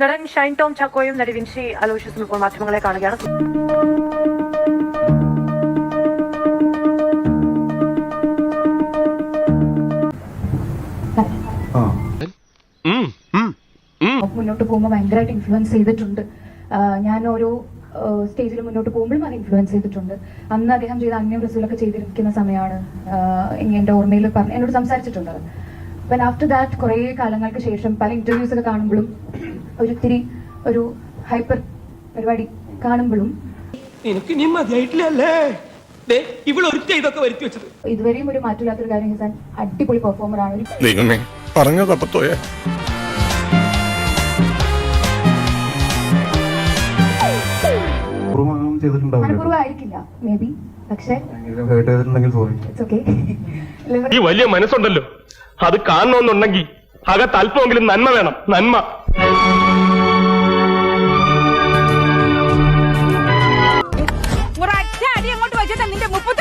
നടൻ ഷൈൻ ടോം ചാക്കോയും നടി വിൻഷി അലോഷ്യസും ഇപ്പോൾ മാധ്യമങ്ങളെ കാണുകയാണ്. മുന്നോട്ട് പോകുമ്പോൾ ഭയങ്കരമായിട്ട് ഇൻഫ്ലുവൻസ് ചെയ്തിട്ടുണ്ട്. ഞാൻ ഓരോ സ്റ്റേജിൽ മുന്നോട്ട് പോകുമ്പോഴും അത് ഇൻഫ്ലുവൻസ് ചെയ്തിട്ടുണ്ട്. അന്ന് അദ്ദേഹം ചെയ്ത അന്യം റസൂലൊക്കെ ചെയ്തിരിക്കുന്ന സമയമാണ് എന്റെ എന്റെ ഓർമ്മയിൽ പറഞ്ഞു എന്നോട് സംസാരിച്ചിട്ടുണ്ട് അപ്പം ആഫ്റ്റർ ദാറ്റ് കുറേ കാലങ്ങൾക്ക് ശേഷം പല ഇന്റർവ്യൂസ് ഒക്കെ കാണുമ്പോഴും ഒരിത്തിരി ഒരു ഹൈപ്പർ പരിപാടി കാണുമ്പോഴും നിനക്ക് ഇനി മതിയായിട്ടില്ലല്ലേ? ദേ ഇവളൊരുത്ത ഇതൊക്കെ വരുത്തി വെച്ചത്. ഇതുവരെയും ഒരു മാറ്റമില്ലാത്തൊരു കാര്യം ഹിസാൻ അടിപൊളി പെർഫോമർ ആണ്. ദൈവമേ മനഃപൂർവമായിരിക്കില്ല മേ ബി പക്ഷേ സോറി ഇറ്റ്സ് ഓക്കെ ഈ വലിയ മനസ്സുണ്ടല്ലോ. അത് കാണണമെന്നുണ്ടെങ്കിൽ അകത്ത് അല്പമെങ്കിലും നന്മ വേണം. നന്മ. ഒരൊറ്റ അടി അങ്ങോട്ട് വെച്ചിട്ട് നിന്റെ മുപ്പത്തി